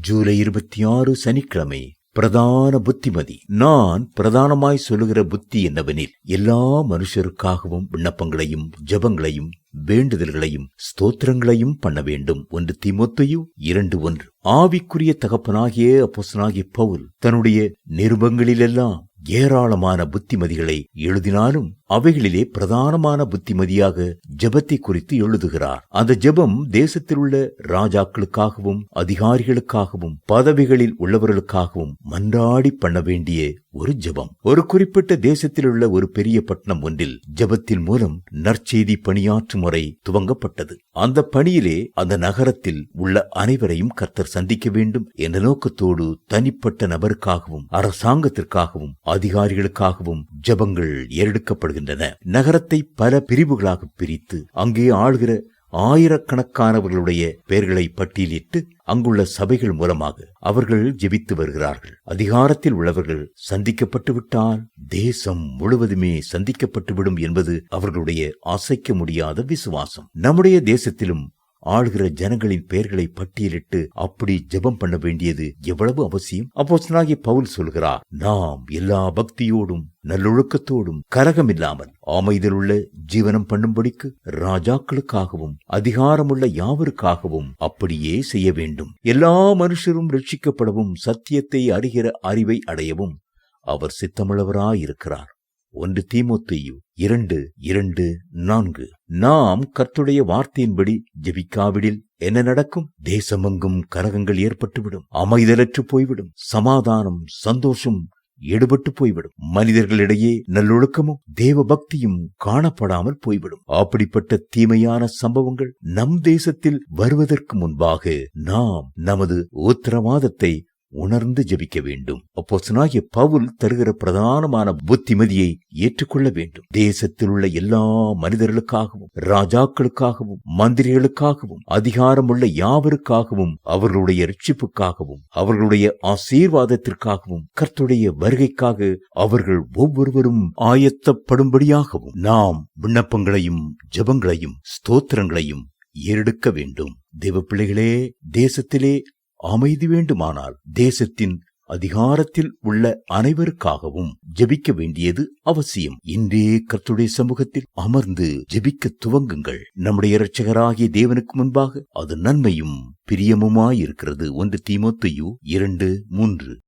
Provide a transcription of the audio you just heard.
ஜூலை இருபத்தி ஆறு சனிக்கிழமை பிரதான புத்திமதி. நான் பிரதானமாய் சொல்லுகிற புத்தி என்னவெனில் எல்லா மனுஷருக்காகவும் விண்ணப்பங்களையும் ஜபங்களையும் வேண்டுதல்களையும் ஸ்தோத்திரங்களையும் பண்ண வேண்டும். ஒன்று திமுத்தையும் இரண்டு ஒன்று. ஆவிக்குரிய தகப்பனாகிய அப்போசனாகிய பவுல் தன்னுடைய நிருபங்களிலெல்லாம் ஏராளமான புத்திமதிகளை எழுதினாலும் அவைகளிலே பிரதானமான புத்திமதியாக ஜெபத்தை குறித்து எழுதுகிறார். அந்த ஜெபம் தேசத்தில் உள்ள ராஜாக்களுக்காகவும் அதிகாரிகளுக்காகவும் பதவிகளில் உள்ளவர்களுக்காகவும் மன்றாடி பண்ண வேண்டிய ஒரு ஜபம். ஒரு குறிப்பிட்ட தேசத்தில் உள்ள ஒரு பெரிய பட்டணம் ஒன்றில் ஜெபத்தின் மூலம் நற்செய்தி பணியாற்றும் முறை துவங்கப்பட்டது. அந்த பணியிலே அந்த நகரத்தில் உள்ள அனைவரையும் கர்த்தர் சந்திக்க வேண்டும் என்ற நோக்கத்தோடு தனிப்பட்ட நபருக்காகவும் அரசாங்கத்திற்காகவும் அதிகாரிகளுக்காகவும் ஜபங்கள் ஏறெடுக்கப்படுகின்றன. நகரத்தை பல பிரிவுகளாக பிரித்து அங்கே ஆளுகிற ஆயிரக்கணக்கானவர்களுடைய பெயர்களை பட்டியலிட்டு அங்குள்ள சபைகள் மூலமாக அவர்கள் ஜெபித்து வருகிறார்கள். அதிகாரத்தில் உள்ளவர்கள் சந்திக்கப்பட்டு விட்டால் தேசம் முழுவதுமே சந்திக்கப்பட்டுவிடும் என்பது அவர்களுடைய அசைக்க முடியாத விசுவாசம். நம்முடைய தேசத்திலும் ஆளுகிற ஜனங்களின் பெயர்களை பட்டியலிட்டு அப்படி ஜெபம் பண்ண வேண்டியது எவ்வளவு அவசியம்? அப்போஸ்தலனாகிய பவுல் சொல்கிறார் நாம் எல்லா பக்தியோடும் நல்லொழுக்கத்தோடும் கரகமில்லாமல் ஆமைதலுள்ள ஜீவனம் பண்ணும்படிக்கு ராஜாக்களுக்காகவும் அதிகாரமுள்ள யாவருக்காகவும் அப்படியே செய்ய வேண்டும். எல்லா மனுஷரும் ரட்சிக்கப்படவும் சத்தியத்தை அறிகிற அறிவை அடையவும் அவர் சித்தமுள்ளவராயிருக்கிறார். ஒன்று தீமோத்தேயு இரண்டு இரண்டு நான்கு. நாம் கர்த்துடைய வார்த்தையின்படி ஜெபிக்காவிடில் என்ன நடக்கும்? தேசமெங்கும் கலகங்கள் ஏற்பட்டுவிடும். அமைதலற்று போய்விடும். சமாதானம் சந்தோஷம் எடுபட்டு போய்விடும். மனிதர்களிடையே நல்லொழுக்கமும் தேவ பக்தியும் காணப்படாமல் போய்விடும். அப்படிப்பட்ட தீமையான சம்பவங்கள் நம் தேசத்தில் வருவதற்கு முன்பாக நாம் நமது உத்தரவாதத்தை உணர்ந்து ஜபிக்க வேண்டும். அப்போசனாகிய பவுல் தருகிற பிரதானமான புத்திமதியை ஏற்றுக்கொள்ள வேண்டும். தேசத்தில் உள்ள எல்லா மனிதர்களுக்காகவும் ராஜாக்களுக்காகவும் மந்திரிகளுக்காகவும் அதிகாரமுள்ள யாவருக்காகவும் அவர்களுடைய ரட்சிப்புக்காகவும் அவர்களுடைய ஆசீர்வாதத்திற்காகவும் கர்த்துடைய வருகைக்காக அவர்கள் ஒவ்வொருவரும் ஆயத்தப்படும்படியாகவும் நாம் விண்ணப்பங்களையும் ஜபங்களையும் ஸ்தோத்திரங்களையும் ஏறெடுக்க வேண்டும். தேவ பிள்ளைகளே தேசத்திலே அமைதி வேண்டுமானால் தேசத்தின் அதிகாரத்தில் உள்ள அனைவருக்காகவும் ஜெபிக்க வேண்டியது அவசியம். இன்றே கர்த்துடைய சமூகத்தில் அமர்ந்து ஜெபிக்க துவங்குங்கள். நம்முடைய இரட்சகராகிய தேவனுக்கு முன்பாக அது நன்மையும் பிரியமுமாயிருக்கிறது. ஒன்று தீமோத்தையு இரண்டு மூன்று.